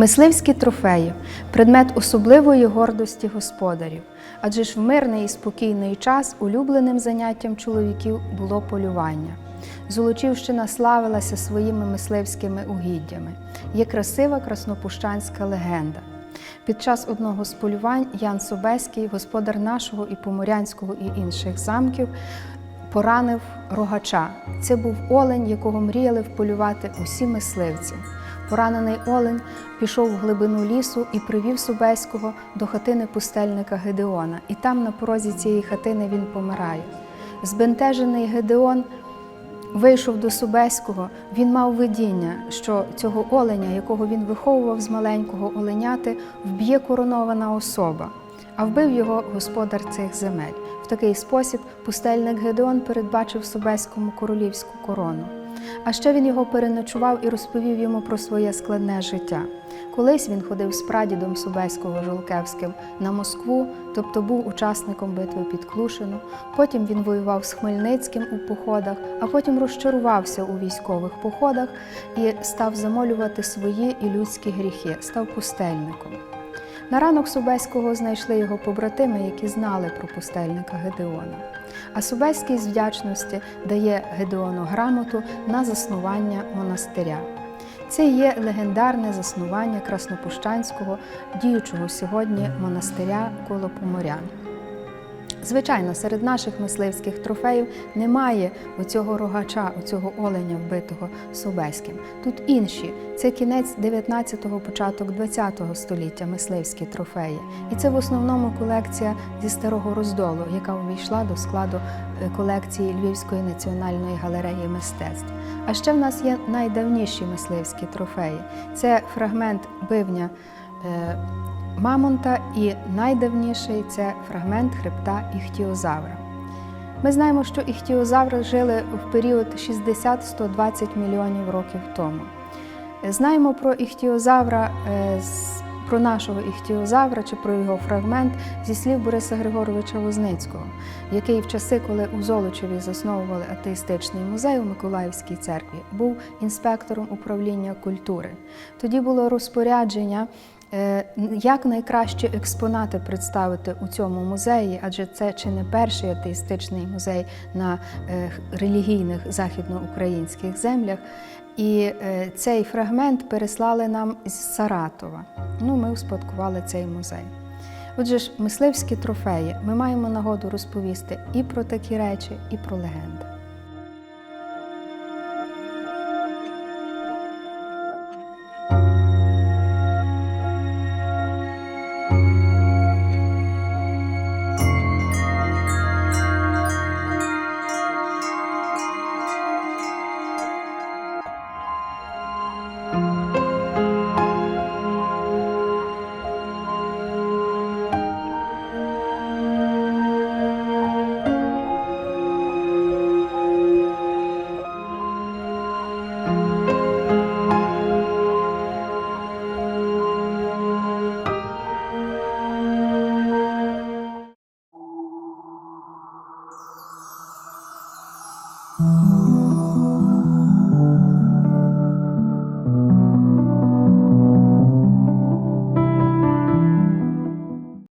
Мисливські трофеї предмет особливої гордості господарів, адже ж в мирний і спокійний час улюбленим заняттям чоловіків було полювання. Золочівщина славилася своїми мисливськими угіддями. Є красива краснопущанська легенда. Під час одного з полювань Ян Собеський, господар нашого і Поморянського і інших замків, поранив рогача. Це був олень, якого мріяли вполювати усі мисливці. Поранений олень пішов в глибину лісу і привів Собеського до хатини пустельника Гедеона. І там, на порозі цієї хатини, він помирає. Збентежений Гедеон вийшов до Собеського. Він мав видіння, що цього оленя, якого він виховував з маленького оленяти, вб'є коронована особа, а вбив його господар цих земель. В такий спосіб пустельник Гедеон передбачив Собеському королівську корону. А ще він його переночував і розповів йому про своє складне життя. Колись він ходив з прадідом Собеського Жолкевським на Москву, тобто був учасником битви під Клушино. Потім він воював з Хмельницьким у походах, а потім розчарувався у військових походах і став замолювати свої і людські гріхи, став пустельником. На ранок Субеського знайшли його побратими, які знали про пустельника Гедеона. А Субеський з вдячності дає Гедеону грамоту на заснування монастиря. Це є легендарне заснування Краснопущанського, діючого сьогодні монастиря коло Поморян. Звичайно, серед наших мисливських трофеїв немає оцього рогача, оцього оленя вбитого Собеським. Тут інші. Це кінець 19-го, початок 20-го століття мисливські трофеї. І це в основному колекція зі старого роздолу, яка увійшла до складу е, колекції Львівської національної галереї мистецтв. А ще в нас є найдавніші мисливські трофеї. Це фрагмент бивня. Е, Мамонта і найдавніший це фрагмент хребта іхтіозавра. Ми знаємо, що іхтіозаври жили в період 60-120 мільйонів років тому. Знаємо про іхтіозавра, е, про нашого іхтіозавра чи про його фрагмент зі слів Бориса Григоровича Возницького, який в часи, коли у Золочеві засновували атеїстичний музей у Миколаївській церкві, був інспектором управління культури. Тоді було розпорядження. Е, Як найкраще експонати представити у цьому музеї, адже це чи не перший атеїстичний музей на е, релігійних західноукраїнських землях. І е, цей фрагмент переслали нам з Саратова. Ну, ми успадкували цей музей. Отже ж, мисливські трофеї ми маємо нагоду розповісти і про такі речі, і про легенди.